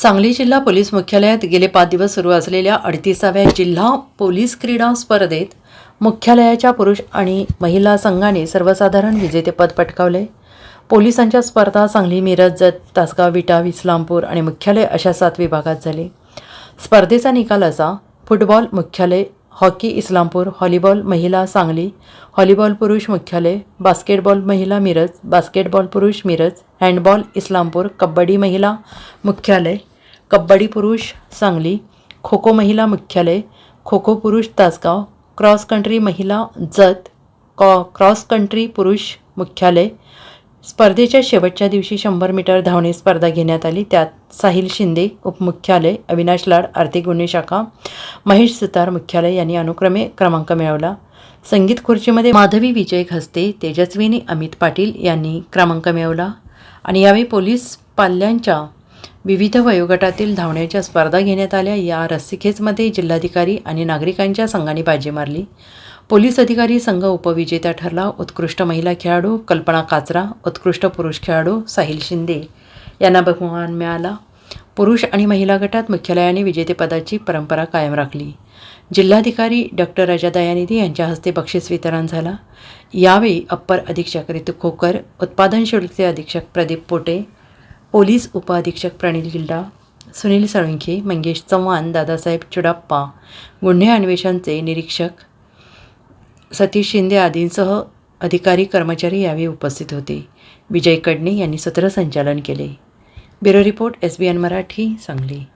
सांगली जिल्हा पोलीस मुख्यालयात गेले पाच दिवस सुरू असलेल्या अडतीसाव्या जिल्हा पोलीस क्रीडा स्पर्धेत मुख्यालयाच्या पुरुष आणि महिला संघाने सर्वसाधारण विजेतेपद पटकावले. पोलिसांच्या स्पर्धा सांगली मिरज जत तासगाव विटा इस्लामपूर आणि मुख्यालय अशा सात विभागात झाले. स्पर्धेचा निकाल असा फुटबॉल मुख्यालय हॉकी इस्लामपूर हॉलीबॉल महिला सांगली हॉलीबॉल पुरुष मुख्यालय बास्केटबॉल महिला मिरज बास्केटबॉल पुरुष मिरज हँडबॉल इस्लामपूर कबड्डी महिला मुख्यालय कबड्डी पुरुष सांगली खो खो महिला मुख्यालय खो खो पुरुष तासगाव क्रॉस कंट्री महिला जत कॉ क्रॉस कंट्री पुरुष मुख्यालय. स्पर्धेच्या शेवटच्या दिवशी शंभर मीटर धावणे स्पर्धा घेण्यात आली. त्यात साहिल शिंदे उपमुख्यालय अविनाश लाड आर्थिक गुन्हे शाखा महेश सुतार मुख्यालय यांनी अनुक्रमे क्रमांक मिळवला. संगीत खुर्चीमध्ये माधवी विजय खस्ते तेजस्विनी अमित पाटील यांनी क्रमांक मिळवला. आणि यावेळी पोलीस पाल्यांच्या विविध वयोगटातील धावण्याच्या स्पर्धा घेण्यात आल्या. या रस्सीखेचमध्ये जिल्हाधिकारी आणि नागरिकांच्या संघाने बाजी मारली. पोलीस अधिकारी संघ उपविजेता ठरला. उत्कृष्ट महिला खेळाडू कल्पना काचरा उत्कृष्ट पुरुष खेळाडू साहिल शिंदे यांना बहुमान मिळाला. पुरुष आणि महिला गटात मुख्यालयाने विजेतेपदाची परंपरा कायम राखली. जिल्हाधिकारी डॉक्टर राजा दयानिधी यांच्या हस्ते बक्षीस वितरण झाला. यावेळी अप्पर अधीक्षक ऋतू खोकर उत्पादन शुल्कचे अधीक्षक प्रदीप पोटे पोलीस उपअधीक्षक प्रणील गिल्डा सुनील साळुंखे मंगेश चव्हाण दादासाहेब चुडाप्पा गुन्हे अन्वेषणचे निरीक्षक सतीश शिंदे आदींसह अधिकारी कर्मचारी यावेळी उपस्थित होते. विजय कडणे यांनी सूत्रसंचालन केले. Bureau report S B N Marathi Sangli.